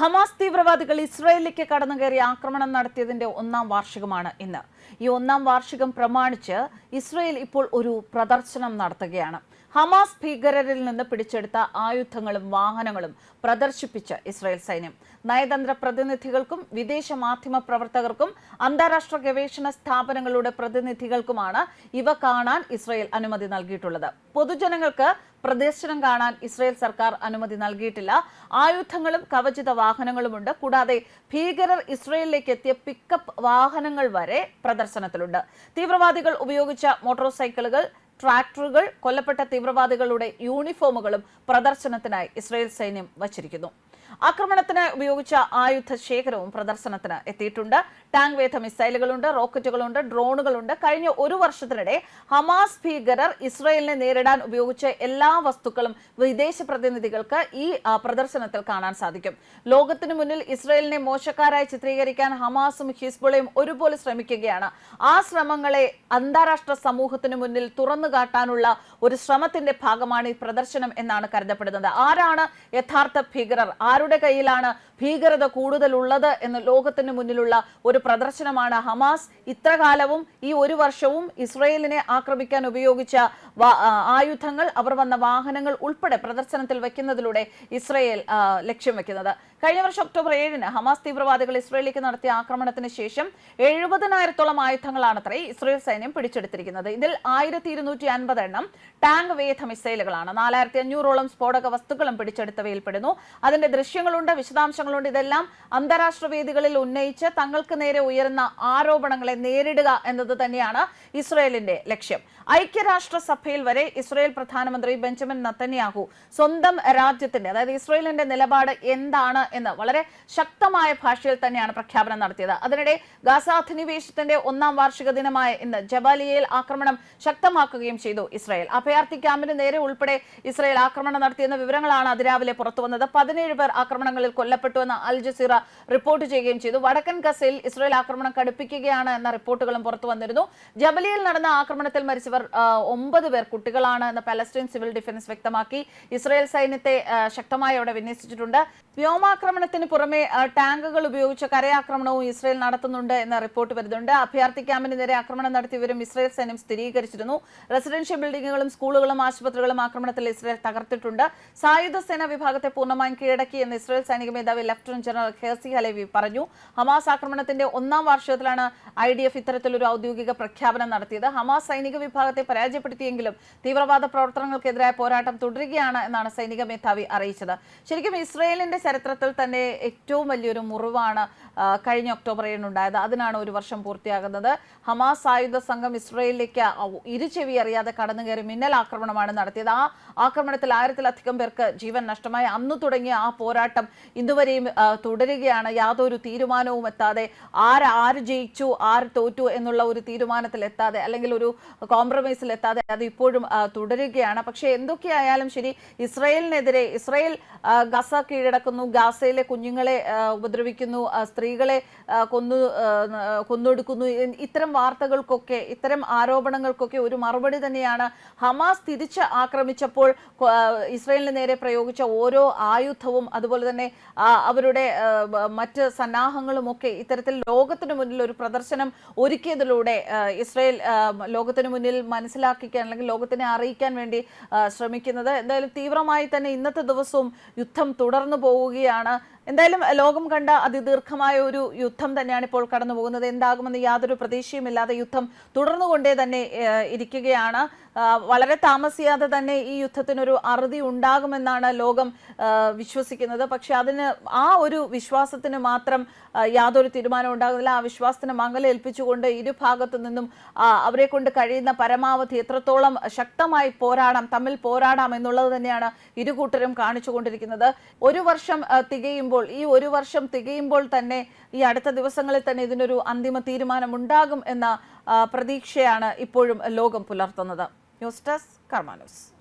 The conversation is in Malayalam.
ഹമാസ് തീവ്രവാദികൾ ഇസ്രയേലിലേക്ക് കടന്നു കയറി ആക്രമണം നടത്തിയതിന്റെ ഒന്നാം വാർഷികമാണ് ഇന്ന്. ഈ ഒന്നാം വാർഷികം പ്രമാണിച്ച് ഇസ്രയേൽ ഇപ്പോൾ ഒരു പ്രദർശനം നടത്തുകയാണ്. ഹമാസ് ഭീകരരിൽ നിന്ന് പിടിച്ചെടുത്ത ആയുധങ്ങളും വാഹനങ്ങളും പ്രദർശിപ്പിച്ച ഇസ്രായേൽ സൈന്യം. നയതന്ത്ര പ്രതിനിധികൾക്കും വിദേശ മാധ്യമ പ്രവർത്തകർക്കും അന്താരാഷ്ട്ര ഗവേഷണ സ്ഥാപനങ്ങളുടെ പ്രതിനിധികൾക്കുമാണ് ഇവ കാണാൻ ഇസ്രായേൽ അനുമതി നൽകിയിട്ടുള്ളത്. പൊതുജനങ്ങൾക്ക് പ്രദർശനം കാണാൻ ഇസ്രായേൽ സർക്കാർ അനുമതി നൽകിയിട്ടില്ല. ആയുധങ്ങളും കവചിത വാഹനങ്ങളുമുണ്ട്. കൂടാതെ ഭീകരർ ഇസ്രായേലിലേക്ക് എത്തിയ പിക്കപ്പ് വാഹനങ്ങൾ വരെ പ്രദർശനത്തിലുണ്ട്. തീവ്രവാദികൾ ഉപയോഗിച്ച മോട്ടോർ സൈക്കിളുകൾ ട്രാക്ടറുകൾ കൊല്ലപ്പെട്ട തീവ്രവാദികളുടെ യൂണിഫോമുകളും പ്രദർശനത്തിനായി ഇസ്രായേൽ സൈന്യം വച്ചിരിക്കുന്നു. ആക്രമണത്തിന് ഉപയോഗിച്ച ആയുധ ശേഖരവും പ്രദർശനത്തിന് എത്തിയിട്ടുണ്ട്. ടാങ്ക് വേധ മിസൈലുകളുണ്ട് റോക്കറ്റുകളുണ്ട് ഡ്രോണുകളുണ്ട്. കഴിഞ്ഞ ഒരു വർഷത്തിനിടെ ഹമാസ് ഭീകരർ ഇസ്രയേലിനെ നേരിടാൻ ഉപയോഗിച്ച എല്ലാ വസ്തുക്കളും വിദേശ പ്രതിനിധികൾക്ക് ഈ ആ, പ്രദർശനത്തിൽ കാണാൻ സാധിക്കും. ലോകത്തിനു മുന്നിൽ ഇസ്രയേലിനെ മോശക്കാരായി ചിത്രീകരിക്കാൻ ഹമാസും ഹിസ്ബുളയും ഒരുപോലെ ശ്രമിക്കുകയാണ്. ആ ശ്രമങ്ങളെ അന്താരാഷ്ട്ര സമൂഹത്തിന് മുന്നിൽ തുറന്നു കാട്ടാനുള്ള ഒരു ശ്രമത്തിന്റെ ഭാഗമാണ് ഈ പ്രദർശനം എന്നാണ് കരുതപ്പെടുന്നത്. ആരാണ് യഥാർത്ഥ ഭീകരർ? ആരുടെ കയ്യിലാണ് ഭീകരത കൂടുതലുള്ളത് എന്ന് ലോകത്തിന് മുന്നിലുള്ള ഒരു പ്രദർശനമാണ് ഹമാസ്. ഇത്ര കാലവും ഈ ഒരു വർഷവും ഇസ്രയേലിനെ ആക്രമിക്കാൻ ഉപയോഗിച്ച ആയുധങ്ങൾ അവർ വന്ന വാഹനങ്ങൾ ഉൾപ്പെടെ പ്രദർശനത്തിൽ വെക്കുന്നതിലൂടെ ഇസ്രയേൽ ലക്ഷ്യം വെക്കുന്നത് കഴിഞ്ഞ വർഷം ഒക്ടോബർ ഏഴിന് ഹമാസ് തീവ്രവാദികൾ ഇസ്രയേലിലേക്ക് നടത്തിയ ആക്രമണത്തിന് ശേഷം എഴുപതിനായിരത്തോളം ആയുധങ്ങളാണ് അത്രേ ഇസ്രയേൽ സൈന്യം പിടിച്ചെടുത്തിരിക്കുന്നത്. ഇതിൽ ആയിരത്തി ഇരുന്നൂറ്റി അൻപത് എണ്ണം ടാങ്ക് വേധ മിസൈലുകളാണ്. നാലായിരത്തി അഞ്ഞൂറോളം സ്ഫോടക വസ്തുക്കളും പിടിച്ചെടുത്തവയിൽപ്പെടുന്നു. അതിന്റെ ദൃശ്യങ്ങളുണ്ട് വിശദാംശങ്ങളുണ്ട്. ഇതെല്ലാം അന്താരാഷ്ട്ര വേദികളിൽ ഉന്നയിച്ച് തങ്ങൾക്ക് നേരെ ഉയരുന്ന ആരോപണങ്ങളെ നേരിടുക എന്നത് തന്നെയാണ് ഇസ്രയേലിന്റെ ലക്ഷ്യം. ഐക്യരാഷ്ട്രസഭയിൽ വരെ ഇസ്രയേൽ പ്രധാനമന്ത്രി ബെഞ്ചമിൻ നത്തന്യാഹു സ്വന്തം രാജ്യത്തിന്റെ അതായത് ഇസ്രയേലിന്റെ നിലപാട് എന്താണ് എന്ന് വളരെ ശക്തമായ ഭാഷയിൽ തന്നെയാണ് പ്രഖ്യാപനം നടത്തിയത്. അതിനിടെ ഗാസ അധിനിവേശത്തിന്റെ ഒന്നാം വാർഷിക ദിനമായ ഇന്ന് ജബാലിയയിൽ ആക്രമണം ശക്തമാക്കുകയും ചെയ്തു ഇസ്രായേൽ. അഭയാർത്ഥി ക്യാമ്പിന് നേരെ ഉൾപ്പെടെ ഇസ്രായേൽ ആക്രമണം നടത്തിയെന്ന വിവരങ്ങളാണ് അതിരാവിലെ പുറത്തു വന്നത്. പതിനേഴ് പേർ ആക്രമണങ്ങളിൽ കൊല്ലപ്പെട്ടുവെന്ന് അൽ ജസീറ റിപ്പോർട്ട് ചെയ്യുകയും ചെയ്തു. വടക്കൻ ഗസയിൽ ഇസ്രായേൽ ആക്രമണം കടുപ്പിക്കുകയാണ് എന്ന റിപ്പോർട്ടുകളും പുറത്തു വന്നിരുന്നു. ജബലിയിൽ നടന്ന ആക്രമണത്തിൽ മരിച്ചവർ ഒമ്പത് പേർ കുട്ടികളാണ് എന്ന് പലസ്തീൻ സിവിൽ ഡിഫൻസ് വ്യക്തമാക്കി. ഇസ്രായേൽ സൈന്യത്തെ ശക്തമായി അവിടെ വിന്യസിച്ചിട്ടുണ്ട്. വ്യോമാക്രമണത്തിന് പുറമെ ടാങ്കുകൾ ഉപയോഗിച്ച കരയാക്രമണവും ഇസ്രയേൽ നടത്തുന്നുണ്ട് എന്ന റിപ്പോർട്ട് വരുന്നുണ്ട്. അഭയാർത്ഥി ക്യാമ്പിന് നേരെ ആക്രമണം നടത്തിയവരും ഇസ്രയേൽ സൈന്യം സ്ഥിരീകരിച്ചിരുന്നു. റെസിഡൻഷ്യൽ ബിൽഡിങ്ങുകളും സ്കൂളുകളും ആശുപത്രികളും ആക്രമണത്തിൽ ഇസ്രയേൽ തകർത്തിട്ടുണ്ട്. സായുധ സേനാ വിഭാഗത്തെ പൂർണമായും കീഴടക്കി എന്ന് ഇസ്രായേൽ സൈനിക മേധാവി ലഫ്റ്റനന്റ് ജനറൽ ഹേസി ഹലേവി പറഞ്ഞു. ഹമാസ് ആക്രമണത്തിന്റെ ഒന്നാം വാർഷികത്തിലാണ് ഐ ഡി എഫ് ഇത്തരത്തിലൊരു ഔദ്യോഗിക പ്രഖ്യാപനം നടത്തിയത്. ഹമാസ് സൈനിക വിഭാഗത്തെ പരാജയപ്പെടുത്തിയെങ്കിലും തീവ്രവാദ പ്രവർത്തനങ്ങൾക്കെതിരായ പോരാട്ടം തുടരുകയാണ് എന്നാണ് സൈനിക മേധാവി അറിയിച്ചത്. ശരിക്കും ഇസ്രയേലിന്റെ ചരിത്രത്തിൽ തന്നെ ഏറ്റവും വലിയൊരു മുറിവാണ് കഴിഞ്ഞ ഒക്ടോബർ ഏഴിനുണ്ടായത് അതിനാണ് ഒരു വർഷം പൂർത്തിയാകുന്നത്. ഹമാസ് ആയുധ സംഘം ഇസ്രയേലിലേക്ക് ഇരുചെവി അറിയാതെ കടന്നു കയറി മിന്നൽ ആക്രമണമാണ് നടത്തിയത്. ആ ആക്രമണത്തിൽ ആയിരത്തിലധികം പേർക്ക് ജീവൻ നഷ്ടമായി. അന്ന് തുടങ്ങിയ ആ പോരാട്ടം ഇതുവരെയും തുടരുകയാണ്. യാതൊരു തീരുമാനവും എത്താതെ ആര് ആര് ജയിച്ചു ആര് തോറ്റു എന്നുള്ള ഒരു തീരുമാനത്തിൽ എത്താതെ അല്ലെങ്കിൽ ഒരു കോംപ്രമൈസിൽ എത്താതെ അത് ഇപ്പോഴും തുടരുകയാണ്. പക്ഷേ എന്തൊക്കെയായാലും ശരി ഇസ്രയേലിനെതിരെ ഇസ്രയേൽ ഗസ കീഴടക്കുന്നു. ഗാസയിലെ കുഞ്ഞുങ്ങളെ ഉപദ്രവിക്കുന്നു സ്ത്രീകളെ കൊന്നു കൊന്നൊടുക്കുന്നു. ഇത്തരം വാർത്തകൾക്കൊക്കെ ഇത്തരം ആരോപണങ്ങൾക്കൊക്കെ ഒരു മറുപടി തന്നെയാണ് ഹമാസ് തിരിച്ച് ആക്രമിച്ചപ്പോൾ ഇസ്രയേലിന് നേരെ പ്രയോഗിച്ച ഓരോ ആയുധവും അതുപോലെ തന്നെ അവരുടെ മറ്റ് സന്നാഹങ്ങളും ഒക്കെ ഇത്തരത്തിൽ ലോകത്തിന് മുന്നിൽ ഒരു പ്രദർശനം ഒരുക്കിയതിലൂടെ ഇസ്രയേൽ ലോകത്തിന് മുന്നിൽ മനസ്സിലാക്കിക്കാൻ അല്ലെങ്കിൽ ലോകത്തിനെ അറിയിക്കാൻ വേണ്ടി ശ്രമിക്കുന്നത്. എന്തായാലും തീവ്രമായി തന്നെ ഇന്നത്തെ ദിവസവും യുദ്ധം തുടർന്നു പോവുകയാണ്. 하나 എന്തായാലും ലോകം കണ്ട അതിദീർഘമായ ഒരു യുദ്ധം തന്നെയാണ് ഇപ്പോൾ കടന്നു പോകുന്നത് എന്താകുമെന്ന് യാതൊരു പ്രതീക്ഷയുമില്ലാതെ യുദ്ധം തുടർന്നുകൊണ്ടേ തന്നെ ഇരിക്കുകയാണ്. വളരെ താമസിയാതെ തന്നെ ഈ യുദ്ധത്തിനൊരു അറുതി ഉണ്ടാകുമെന്നാണ് ലോകം വിശ്വസിക്കുന്നത്. പക്ഷെ അതിന് ആ ഒരു വിശ്വാസത്തിന് മാത്രം യാതൊരു തീരുമാനം ഉണ്ടാകുന്നില്ല. ആ വിശ്വാസത്തിന് മംഗലേൽപ്പിച്ചുകൊണ്ട് ഇരുഭാഗത്തു നിന്നും അവരെ കൊണ്ട് കഴിയുന്ന പരമാവധി എത്രത്തോളം ശക്തമായി പോരാടാം തമ്മിൽ പോരാടാം എന്നുള്ളത് തന്നെയാണ് ഇരു ഇരുകൂട്ടരും കാണിച്ചുകൊണ്ടിരിക്കുന്നത്. ഒരു വർഷം ആ, തികയുമ്പോൾ ഈ ഒരു വർഷം തികയുമ്പോൾ തന്നെ ഈ അടുത്ത ദിവസങ്ങളിൽ തന്നെ ഇതിനൊരു അന്തിമ തീരുമാനം ഉണ്ടാകും എന്ന പ്രതീക്ഷയാണ് ഇപ്പോഴും ലോകം പുലർത്തുന്നത്. News desk Karma news.